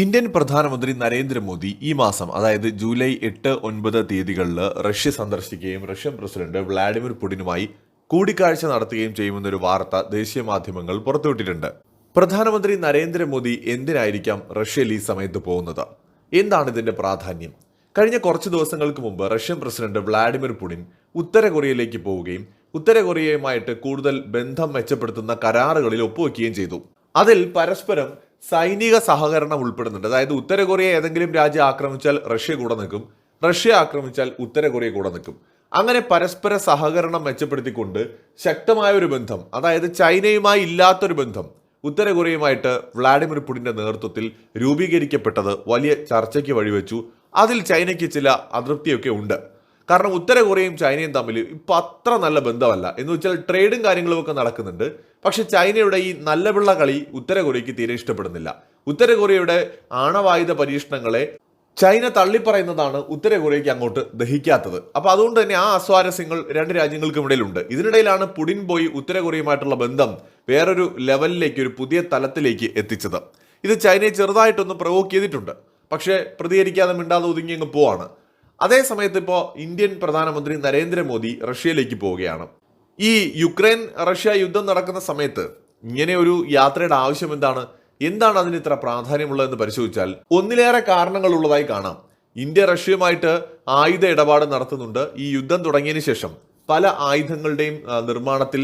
Indian പ്രധാനമന്ത്രി നരേന്ദ്രമോദി ഈ മാസം അതായത് ജൂലൈ എട്ട് ഒൻപത് തീയതികളിൽ റഷ്യ സന്ദർശിക്കുകയും റഷ്യൻ പ്രസിഡന്റ് വ്ളാഡിമിർ പുടിനുമായി കൂടിക്കാഴ്ച നടത്തുകയും ചെയ്യുമെന്നൊരു വാർത്ത ദേശീയ മാധ്യമങ്ങൾ പുറത്തുവിട്ടിട്ടുണ്ട്. പ്രധാനമന്ത്രി നരേന്ദ്രമോദി എന്തിനായിരിക്കാം റഷ്യയിൽ ഈ സമയത്ത് പോകുന്നത്? എന്താണ് ഇതിന്റെ പ്രാധാന്യം? കഴിഞ്ഞ കുറച്ച് ദിവസങ്ങൾക്ക് മുമ്പ് റഷ്യൻ പ്രസിഡന്റ് വ്ളാഡിമിർ പുടിൻ ഉത്തര കൊറിയയിലേക്ക് പോവുകയും ഉത്തര കൊറിയയുമായിട്ട് കൂടുതൽ ബന്ധം മെച്ചപ്പെടുത്തുന്ന കരാറുകളിൽ ഒപ്പുവെക്കുകയും ചെയ്തു. അതിൽ പരസ്പരം സൈനിക സഹകരണം ഉൾപ്പെടുന്നുണ്ട്. അതായത് ഉത്തര കൊറിയ ഏതെങ്കിലും രാജ്യം ആക്രമിച്ചാൽ റഷ്യ കൂടെ നിൽക്കും. റഷ്യ ആക്രമിച്ചാൽ ഉത്തര കൊറിയ കൂടെ നിൽക്കും. അങ്ങനെ പരസ്പര സഹകരണം മെച്ചപ്പെടുത്തിക്കൊണ്ട് ശക്തമായ ഒരു ബന്ധം അതായത് ചൈനയുമായി ഇല്ലാത്തൊരു ബന്ധം ഉത്തര കൊറിയയുമായിട്ട് വ്ളാഡിമിർ പുടിന്റെ നേതൃത്വത്തിൽ രൂപീകരിക്കപ്പെട്ടത് വലിയ ചർച്ചയ്ക്ക് വഴിവെച്ചു. അതിൽ ചൈനയ്ക്ക് ചില അതൃപ്തിയൊക്കെ ഉണ്ട്. കാരണം ഉത്തര കൊറിയയും ചൈനയും തമ്മിൽ ഇപ്പൊ അത്ര നല്ല ബന്ധമല്ല. എന്ന് വെച്ചാൽ ട്രേഡും കാര്യങ്ങളും ഒക്കെ നടക്കുന്നുണ്ട്. പക്ഷെ ചൈനയുടെ ഈ നല്ല പിള്ള കളി ഉത്തര കൊറിയയ്ക്ക് തീരെ ഇഷ്ടപ്പെടുന്നില്ല. ഉത്തര കൊറിയയുടെ ആണവായുധ പരീക്ഷണങ്ങളെ ചൈന തള്ളിപ്പറയുന്നതാണ് ഉത്തര കൊറിയയ്ക്ക് അങ്ങോട്ട് ദഹിക്കാത്തത്. അപ്പോൾ അതുകൊണ്ട് തന്നെ ആ അസ്വാരസ്യങ്ങൾ രണ്ട് രാജ്യങ്ങൾക്കും ഇടയിലുണ്ട്. ഇതിനിടയിലാണ് പുടിൻ പോയി ഉത്തര കൊറിയയുമായിട്ടുള്ള ബന്ധം വേറൊരു ലെവലിലേക്ക് ഒരു പുതിയ തലത്തിലേക്ക് എത്തിച്ചത്. ഇത് ചൈനയെ ചെറുതായിട്ടൊന്ന് പ്രവോക്ക് ചെയ്തിട്ടുണ്ട്. പക്ഷേ പ്രതികരിക്കാതെ മിണ്ടാതെ ഒതുങ്ങി അങ്ങ് പോവാണ്. അതേ സമയത്ത് ഇപ്പോൾ ഇന്ത്യൻ പ്രധാനമന്ത്രി നരേന്ദ്രമോദി റഷ്യയിലേക്ക് പോവുകയാണ്. ഈ യുക്രൈൻ റഷ്യ യുദ്ധം നടക്കുന്ന സമയത്ത് ഇങ്ങനെ ഒരു യാത്രയുടെ ആവശ്യം എന്താണ്? എന്താണ് അതിന് ഇത്ര പ്രാധാന്യമുള്ളതെന്ന് പരിശോധിച്ചാൽ ഒന്നിലേറെ കാരണങ്ങൾ ഉള്ളതായി കാണാം. ഇന്ത്യ റഷ്യയുമായിട്ട് ആയുധ ഇടപാട് നടത്തുന്നുണ്ട്. ഈ യുദ്ധം തുടങ്ങിയതിന് ശേഷം പല ആയുധങ്ങളുടെയും നിർമ്മാണത്തിൽ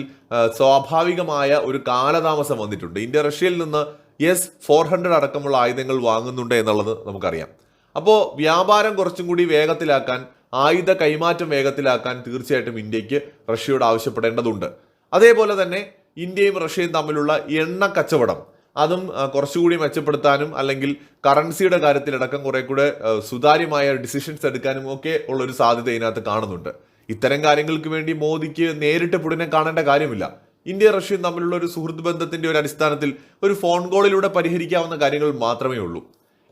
സ്വാഭാവികമായ ഒരു കാലതാമസം വന്നിട്ടുണ്ട്. ഇന്ത്യ റഷ്യയിൽ നിന്ന് എസ് ഫോർ ഹൺഡ്രഡ് അടക്കമുള്ള ആയുധങ്ങൾ വാങ്ങുന്നുണ്ട് എന്നുള്ളത് നമുക്കറിയാം. അപ്പോൾ വ്യാപാരം കുറച്ചും കൂടി വേഗത്തിലാക്കാൻ ആയുധ കൈമാറ്റം വേഗത്തിലാക്കാൻ തീർച്ചയായിട്ടും ഇന്ത്യയ്ക്ക് റഷ്യയോട് ആവശ്യപ്പെടേണ്ടതുണ്ട്. അതേപോലെ തന്നെ ഇന്ത്യയും റഷ്യയും തമ്മിലുള്ള എണ്ണ കച്ചവടം അതും കുറച്ചുകൂടി മെച്ചപ്പെടുത്താനും അല്ലെങ്കിൽ കറൻസിയുടെ കാര്യത്തിലടക്കം കുറെ കൂടെ സുതാര്യമായ ഡിസിഷൻസ് എടുക്കാനും ഒക്കെ ഉള്ള ഒരു സാധ്യത ഇതിനകത്ത് കാണുന്നുണ്ട്. ഇത്തരം കാര്യങ്ങൾക്ക് വേണ്ടി മോദിക്ക് നേരിട്ട് പുടിനെ കാണേണ്ട കാര്യമില്ല. ഇന്ത്യ റഷ്യയും തമ്മിലുള്ള ഒരു സുഹൃത്ത് ബന്ധത്തിന്റെ ഒരു അടിസ്ഥാനത്തിൽ ഒരു ഫോൺ കോളിലൂടെ പരിഹരിക്കാവുന്ന കാര്യങ്ങൾ മാത്രമേ ഉള്ളൂ.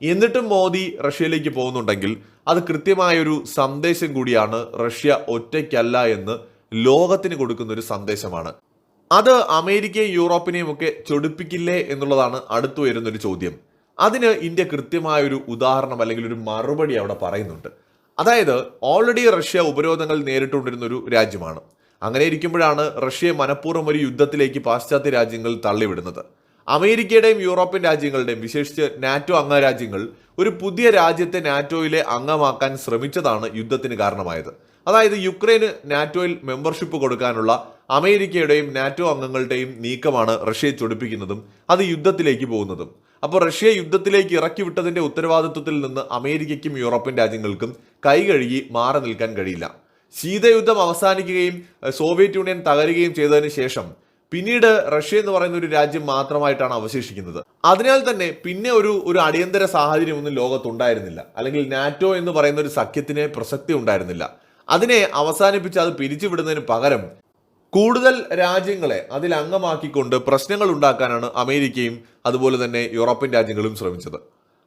എന്നിട്ടും മോദി റഷ്യയിലേക്ക് പോകുന്നുണ്ടെങ്കിൽ അത് കൃത്യമായൊരു സന്ദേശം കൂടിയാണ് റഷ്യ ഒറ്റയ്ക്കല്ല എന്ന് ലോകത്തിന് കൊടുക്കുന്ന ഒരു സന്ദേശമാണ്. അത് അമേരിക്കയും യൂറോപ്പിനെയും ഒക്കെ ചൊടിപ്പിക്കില്ലേ എന്നുള്ളതാണ് അടുത്തു വരുന്ന ഒരു ചോദ്യം. അതിന് ഇന്ത്യ കൃത്യമായൊരു ഉദാഹരണം അല്ലെങ്കിൽ ഒരു മറുപടി അവിടെ പറയുന്നുണ്ട്. അതായത് ഓൾറെഡി റഷ്യ ഉപരോധങ്ങൾ നേരിട്ടുകൊണ്ടിരുന്ന ഒരു രാജ്യമാണ്. അങ്ങനെ ഇരിക്കുമ്പോഴാണ് റഷ്യയെ മനഃപൂർവം ഒരു യുദ്ധത്തിലേക്ക് പാശ്ചാത്യ രാജ്യങ്ങൾ തള്ളിവിടുന്നത്. അമേരിക്കയുടെയും യൂറോപ്യൻ രാജ്യങ്ങളുടെയും വിശേഷിച്ച് നാറ്റോ അംഗരാജ്യങ്ങൾ ഒരു പുതിയ രാജ്യത്തെ നാറ്റോയിലെ അംഗമാക്കാൻ ശ്രമിച്ചതാണ് യുദ്ധത്തിന് കാരണമായത്. അതായത് യുക്രൈന് നാറ്റോയിൽ മെമ്പർഷിപ്പ് കൊടുക്കാനുള്ള അമേരിക്കയുടെയും നാറ്റോ അംഗങ്ങളുടെയും നീക്കമാണ് റഷ്യയെ ചൊടിപ്പിക്കുന്നതും അത് യുദ്ധത്തിലേക്ക് പോകുന്നതും. അപ്പോൾ റഷ്യയെ യുദ്ധത്തിലേക്ക് ഇറക്കി വിട്ടതിന്റെ ഉത്തരവാദിത്വത്തിൽ നിന്ന് അമേരിക്കയ്ക്കും യൂറോപ്യൻ രാജ്യങ്ങൾക്കും കൈ കഴുകി മാറി നിൽക്കാൻ കഴിയില്ല. ശീതയുദ്ധം അവസാനിക്കുകയും സോവിയറ്റ് യൂണിയൻ തകരുകയും ചെയ്തതിന് ശേഷം പിന്നീട് റഷ്യ എന്ന് പറയുന്ന ഒരു രാജ്യം മാത്രമായിട്ടാണ് അവശേഷിക്കുന്നത്. അതിനാൽ തന്നെ പിന്നെ ഒരു ഒരു അടിയന്തര സാഹചര്യം ഒന്നും ലോകത്തുണ്ടായിരുന്നില്ല. അല്ലെങ്കിൽ നാറ്റോ എന്ന് പറയുന്ന ഒരു സഖ്യത്തിന് പ്രസക്തി ഉണ്ടായിരുന്നില്ല. അതിനെ അവസാനിപ്പിച്ച് അത് പിരിച്ചുവിടുന്നതിന് പകരം കൂടുതൽ രാജ്യങ്ങളെ അതിൽ അംഗമാക്കിക്കൊണ്ട് പ്രശ്നങ്ങൾ ഉണ്ടാക്കാനാണ് അമേരിക്കയും അതുപോലെ തന്നെ യൂറോപ്യൻ രാജ്യങ്ങളും ശ്രമിച്ചത്.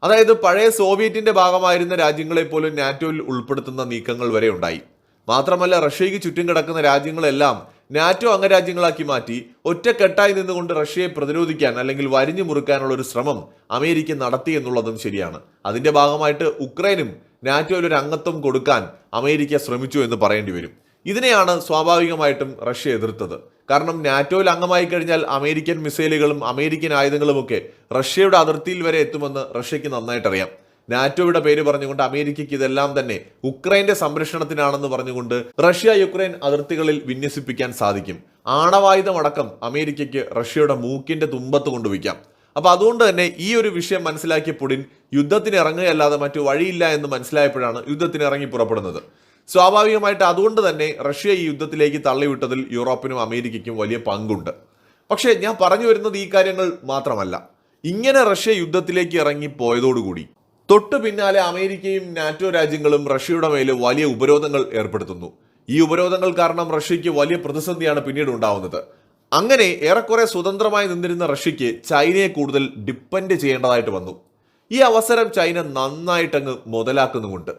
അതായത് പഴയ സോവിയറ്റിന്റെ ഭാഗമായിരുന്ന രാജ്യങ്ങളെ പോലും നാറ്റോയിൽ ഉൾപ്പെടുത്തുന്ന നീക്കങ്ങൾ വരെ ഉണ്ടായി. മാത്രമല്ല റഷ്യയ്ക്ക് ചുറ്റും കിടക്കുന്ന രാജ്യങ്ങളെല്ലാം നാറ്റോ അംഗരാജ്യങ്ങളാക്കി മാറ്റി ഒറ്റക്കെട്ടായി നിന്നുകൊണ്ട് റഷ്യയെ പ്രതിരോധിക്കാൻ അല്ലെങ്കിൽ വരിഞ്ഞു മുറുക്കാനുള്ള ഒരു ശ്രമം അമേരിക്ക നടത്തി എന്നുള്ളതും ശരിയാണ്. അതിന്റെ ഭാഗമായിട്ട് ഉക്രൈനും നാറ്റോയിൽ ഒരു അംഗത്വം കൊടുക്കാൻ അമേരിക്ക ശ്രമിച്ചു എന്ന് പറയേണ്ടി വരും. ഇതിനെയാണ് സ്വാഭാവികമായിട്ടും റഷ്യ എതിർത്തത്. കാരണം നാറ്റോയിൽ അംഗമായി കഴിഞ്ഞാൽ അമേരിക്കൻ മിസൈലുകളും അമേരിക്കൻ ആയുധങ്ങളും ഒക്കെ റഷ്യയുടെ അതിർത്തിയിൽ വരെ എത്തുമെന്ന് റഷ്യക്ക് നന്നായിട്ട് അറിയാം നാറ്റോയുടെ പേര് പറഞ്ഞുകൊണ്ട് അമേരിക്കയ്ക്ക് ഇതെല്ലാം തന്നെ ഉക്രൈന്റെ സംരക്ഷണത്തിനാണെന്ന് പറഞ്ഞുകൊണ്ട് റഷ്യ യുക്രൈൻ അതിർത്തികളിൽ വിന്യസിപ്പിക്കാൻ സാധിക്കും. ആണവായുധം അടക്കം അമേരിക്കയ്ക്ക് റഷ്യയുടെ മൂക്കിന്റെ തുമ്പത്ത് കൊണ്ടുവയ്ക്കാം. അപ്പൊ അതുകൊണ്ട് തന്നെ ഈ ഒരു വിഷയം മനസ്സിലാക്കിയ പുടിൻ യുദ്ധത്തിന് ഇറങ്ങുകയല്ലാതെ മറ്റു വഴിയില്ല എന്ന് മനസ്സിലായപ്പോഴാണ് യുദ്ധത്തിന് ഇറങ്ങി പുറപ്പെടുന്നത്. സ്വാഭാവികമായിട്ട് അതുകൊണ്ട് തന്നെ റഷ്യ ഈ യുദ്ധത്തിലേക്ക് തള്ളിവിട്ടതിൽ യൂറോപ്പിനും അമേരിക്കയ്ക്കും വലിയ പങ്കുണ്ട്. പക്ഷേ ഞാൻ പറഞ്ഞു വരുന്നത് ഈ കാര്യങ്ങൾ മാത്രമല്ല. ഇങ്ങനെ റഷ്യ യുദ്ധത്തിലേക്ക് ഇറങ്ങി പോയതോടുകൂടി തൊട്ടു പിന്നാലെ അമേരിക്കയും നാറ്റോ രാജ്യങ്ങളും റഷ്യയുടെ മേൽ വലിയ ഉപരോധങ്ങൾ ഏർപ്പെടുത്തുന്നു. ഈ ഉപരോധങ്ങൾ കാരണം റഷ്യയ്ക്ക് വലിയ പ്രതിസന്ധിയാണ് പിന്നീട് ഉണ്ടാവുന്നത്. അങ്ങനെ ഏറെക്കുറെ സ്വതന്ത്രമായി നിന്നിരുന്ന റഷ്യയ്ക്ക് ചൈനയെ കൂടുതൽ ഡിപ്പെൻഡ് ചെയ്യേണ്ടതായിട്ട് വന്നു. ഈ അവസരം ചൈന നന്നായിട്ടങ്ങ് മുതലാക്കുന്നുമുണ്ട്.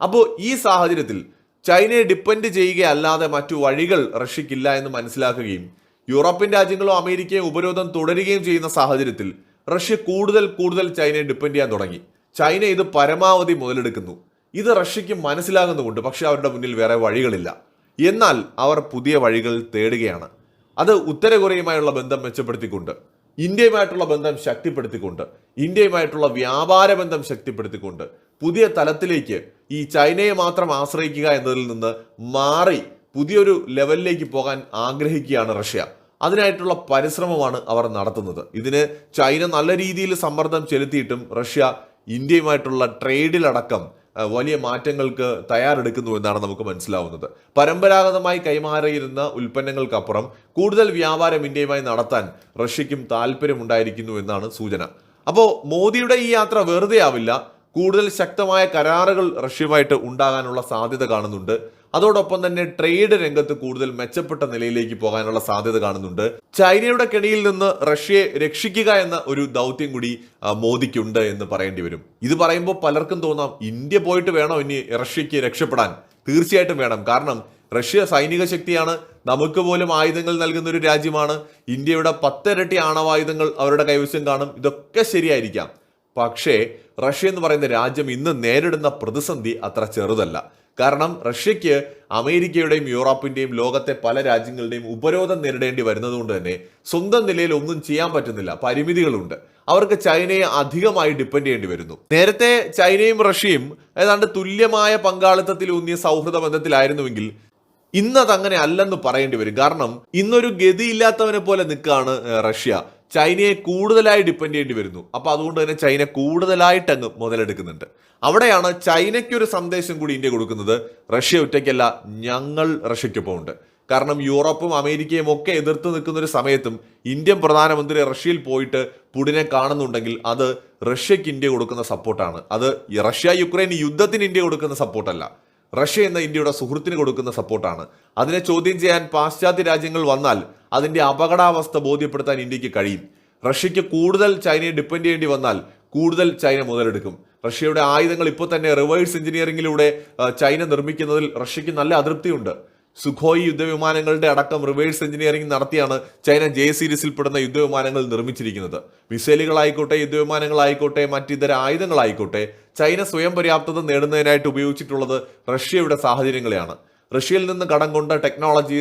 അപ്പോൾ ഈ സാഹചര്യത്തിൽ ചൈനയെ ഡിപ്പെൻഡ് ചെയ്യുകയല്ലാതെ മറ്റു വഴികൾ റഷ്യക്കില്ല എന്ന് മനസ്സിലാക്കുകയും യൂറോപ്യൻ രാജ്യങ്ങളും അമേരിക്കയും ഉപരോധം തുടരുകയും ചെയ്യുന്ന സാഹചര്യത്തിൽ റഷ്യ കൂടുതൽ കൂടുതൽ ചൈനയെ ഡിപ്പെൻഡ് ചെയ്യാൻ തുടങ്ങി. ചൈന ഇത് പരമാവധി മുതലെടുക്കുന്നു. ഇത് റഷ്യയ്ക്ക് മനസ്സിലാകുന്നുമുണ്ട് പക്ഷേ അവരുടെ മുന്നിൽ വേറെ വഴികളില്ല. എന്നാൽ അവർ പുതിയ വഴികൾ തേടുകയാണ്. അത് ഉത്തര കൊറിയയുമായുള്ള ബന്ധം മെച്ചപ്പെടുത്തിക്കൊണ്ട് ഇന്ത്യയുമായിട്ടുള്ള ബന്ധം ശക്തിപ്പെടുത്തിക്കൊണ്ട് ഇന്ത്യയുമായിട്ടുള്ള വ്യാപാര ബന്ധം ശക്തിപ്പെടുത്തിക്കൊണ്ട് പുതിയ തലത്തിലേക്ക് ഈ ചൈനയെ മാത്രം ആശ്രയിക്കുക എന്നതിൽ നിന്ന് മാറി പുതിയൊരു ലെവലിലേക്ക് പോകാൻ ആഗ്രഹിക്കുകയാണ് റഷ്യ. അതിനായിട്ടുള്ള പരിശ്രമമാണ് അവർ നടത്തുന്നത്. ഇതിന് ചൈന നല്ല രീതിയിൽ സമ്മർദ്ദം ചെലുത്തിയിട്ടും റഷ്യ ഇന്ത്യയുമായിട്ടുള്ള ട്രേഡിലടക്കം വലിയ മാറ്റങ്ങൾക്ക് തയ്യാറെടുക്കുന്നു എന്നാണ് നമുക്ക് മനസ്സിലാവുന്നത്. പരമ്പരാഗതമായി കൈമാറിയിരുന്ന ഉൽപ്പന്നങ്ങൾക്കപ്പുറം കൂടുതൽ വ്യാപാരം ഇന്ത്യയുമായി നടത്താൻ റഷ്യയ്ക്കും താല്പര്യമുണ്ടായിരിക്കുന്നു എന്നാണ് സൂചന. അപ്പോൾ മോദിയുടെ ഈ യാത്ര വെറുതെ ആവില്ല കൂടുതൽ ശക്തമായ കരാറുകൾ റഷ്യയുമായിട്ട് ഉണ്ടാകാനുള്ള സാധ്യത കാണുന്നുണ്ട്. അതോടൊപ്പം തന്നെ ട്രേഡ് രംഗത്ത് കൂടുതൽ മെച്ചപ്പെട്ട നിലയിലേക്ക് പോകാനുള്ള സാധ്യത കാണുന്നുണ്ട്. ചൈനയുടെ കെണിയിൽ നിന്ന് റഷ്യയെ രക്ഷിക്കുക എന്ന ഒരു ദൗത്യം കൂടി മോദിക്കുണ്ട് എന്ന് പറയേണ്ടി വരും. ഇത് പറയുമ്പോൾ പലർക്കും തോന്നാം ഇന്ത്യ പോയിട്ട് വേണോ ഇനി റഷ്യക്ക് രക്ഷപ്പെടാൻ? തീർച്ചയായിട്ടും വേണം. കാരണം റഷ്യ സൈനിക ശക്തിയാണ് നമുക്ക് പോലും ആയുധങ്ങൾ നൽകുന്ന ഒരു രാജ്യമാണ്. ഇന്ത്യയുടെ പത്തിരട്ടി ആണവായുധങ്ങൾ അവരുടെ കൈവശം കാണും. ഇതൊക്കെ ശരിയായിരിക്കാം. പക്ഷേ റഷ്യ എന്ന് പറയുന്ന രാജ്യം ഇന്ന് നേരിടുന്ന പ്രതിസന്ധി അത്ര ചെറുതല്ല. കാരണം റഷ്യയ്ക്ക് അമേരിക്കയുടെയും യൂറോപ്പിന്റെയും ലോകത്തെ പല രാജ്യങ്ങളുടെയും ഉപരോധം നേരിടേണ്ടി വരുന്നതുകൊണ്ട് തന്നെ സ്വന്തം നിലയിൽ ഒന്നും ചെയ്യാൻ പറ്റുന്നില്ല. പരിമിതികളുണ്ട്. അവർക്ക് ചൈനയെ അധികമായി ഡിപ്പെൻഡ് ചെയ്യേണ്ടി വരുന്നു. നേരത്തെ ചൈനയും റഷ്യയും ഏതാണ്ട് തുല്യമായ പങ്കാളിത്തത്തിൽ ഊന്നിയ സൗഹൃദ ബന്ധത്തിലായിരുന്നുവെങ്കിൽ ഇന്നതങ്ങനെ അല്ലെന്ന് പറയേണ്ടി വരും. കാരണം ഇന്നൊരു ഗതിയില്ലാത്തവനെ പോലെ നിൽക്കുകയാണ് റഷ്യ. ചൈനയെ കൂടുതലായി ഡിപ്പെൻഡ് ചെയ്യേണ്ടി വരുന്നു. അപ്പോൾ അതുകൊണ്ട് തന്നെ ചൈന കൂടുതലായിട്ട് അങ്ങ് മുതലെടുക്കുന്നുണ്ട്. അവിടെയാണ് ചൈനയ്ക്കൊരു സന്ദേശം കൂടി ഇന്ത്യ കൊടുക്കുന്നത്. റഷ്യ ഒറ്റയ്ക്കല്ല ഞങ്ങൾ റഷ്യയ്ക്കൊപ്പം ഉണ്ട് കാരണം യൂറോപ്പും അമേരിക്കയും ഒക്കെ എതിർത്ത് നിൽക്കുന്ന ഒരു സമയത്തും ഇന്ത്യൻ പ്രധാനമന്ത്രി റഷ്യയിൽ പോയിട്ട് പുടിനെ കാണുന്നുണ്ടെങ്കിൽ അത് റഷ്യയ്ക്ക് ഇന്ത്യ കൊടുക്കുന്ന സപ്പോർട്ടാണ്. അത് റഷ്യ യുക്രൈൻ യുദ്ധത്തിന് ഇന്ത്യ കൊടുക്കുന്ന സപ്പോർട്ടല്ല. റഷ്യ എന്ന ഇന്ത്യയുടെ സുഹൃത്തിന് കൊടുക്കുന്ന സപ്പോർട്ടാണ്. അതിനെ ചോദ്യം ചെയ്യാൻ പാശ്ചാത്യ രാജ്യങ്ങൾ വന്നാൽ അതിന്റെ അപകടാവസ്ഥ ബോധ്യപ്പെടുത്താൻ ഇന്ത്യയ്ക്ക് കഴിയും. റഷ്യയ്ക്ക് കൂടുതൽ ചൈനയെ ഡിപ്പെൻഡ് ചെയ്യേണ്ടി വന്നാൽ കൂടുതൽ ചൈന മുതലെടുക്കും. റഷ്യയുടെ ആയുധങ്ങൾ ഇപ്പോൾ തന്നെ റിവേഴ്സ് എഞ്ചിനീയറിംഗിലൂടെ ചൈന നിർമ്മിക്കുന്നതിൽ റഷ്യയ്ക്ക് നല്ല അതൃപ്തിയുണ്ട്. സുഖോയ് യുദ്ധവിമാനങ്ങളുടെ അടക്കം റിവേഴ്സ് എഞ്ചിനീയറിംഗ് നടത്തിയാണ് ചൈന ജെ സീരീസിൽ സീരീസിൽപ്പെടുന്ന യുദ്ധവിമാനങ്ങൾ നിർമ്മിച്ചിരിക്കുന്നത്. മിസൈലുകളായിക്കോട്ടെ യുദ്ധവിമാനങ്ങളായിക്കോട്ടെ മറ്റിതര ആയുധങ്ങളായിക്കോട്ടെ ചൈന സ്വയം പര്യാപ്തത നേടുന്നതിനായിട്ട് ഉപയോഗിച്ചിട്ടുള്ളത് റഷ്യയുടെ സാഹചര്യങ്ങളെയാണ്. റഷ്യയിൽ നിന്ന് കടം കൊണ്ട് ടെക്നോളജി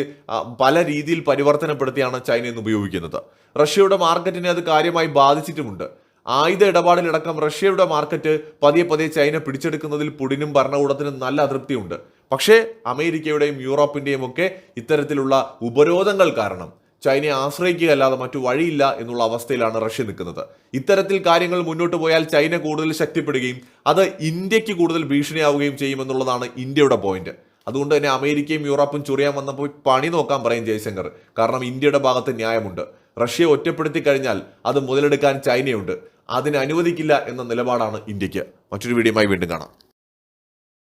പല രീതിയിൽ പരിവർത്തനപ്പെടുത്തിയാണ് ചൈന ഇന്ന് ഉപയോഗിക്കുന്നത്. റഷ്യയുടെ മാർക്കറ്റിനെ അത് കാര്യമായി ബാധിച്ചിട്ടുമുണ്ട്. ആയുധ ഇടപാടിലടക്കം റഷ്യയുടെ മാർക്കറ്റ് പതിയെ പതിയെ ചൈന പിടിച്ചെടുക്കുന്നതിൽ പുടിനും ഭരണകൂടത്തിനും നല്ല അതൃപ്തിയുണ്ട്. പക്ഷേ അമേരിക്കയുടെയും യൂറോപ്പിന്റെയും ഒക്കെ ഇത്തരത്തിലുള്ള ഉപരോധങ്ങൾ കാരണം ചൈനയെ ആശ്രയിക്കുകയല്ലാതെ മറ്റു വഴിയില്ല എന്നുള്ള അവസ്ഥയിലാണ് റഷ്യ നിൽക്കുന്നത്. ഇത്തരത്തിൽ കാര്യങ്ങൾ മുന്നോട്ട് പോയാൽ ചൈന കൂടുതൽ ശക്തിപ്പെടുകയും അത് ഇന്ത്യയ്ക്ക് കൂടുതൽ ഭീഷണിയാവുകയും ചെയ്യുമെന്നുള്ളതാണ് ഇന്ത്യയുടെ പോയിന്റ് അതുകൊണ്ട് തന്നെ അമേരിക്കയും യൂറോപ്പും ചൊറിയാൻ വന്നപ്പോൾ പണി നോക്കാൻ പറയും ജയശങ്കർ. കാരണം ഇന്ത്യയുടെ ഭാഗത്ത് ന്യായമുണ്ട്. റഷ്യയെ ഒറ്റപ്പെടുത്തി കഴിഞ്ഞാൽ അത് മുതലെടുക്കാൻ ചൈനയുണ്ട്. അതിന് അനുവദിക്കില്ല എന്ന നിലപാടാണ് ഇന്ത്യയ്ക്ക്. മറ്റൊരു വീഡിയോയുമായി വീണ്ടും കാണാം.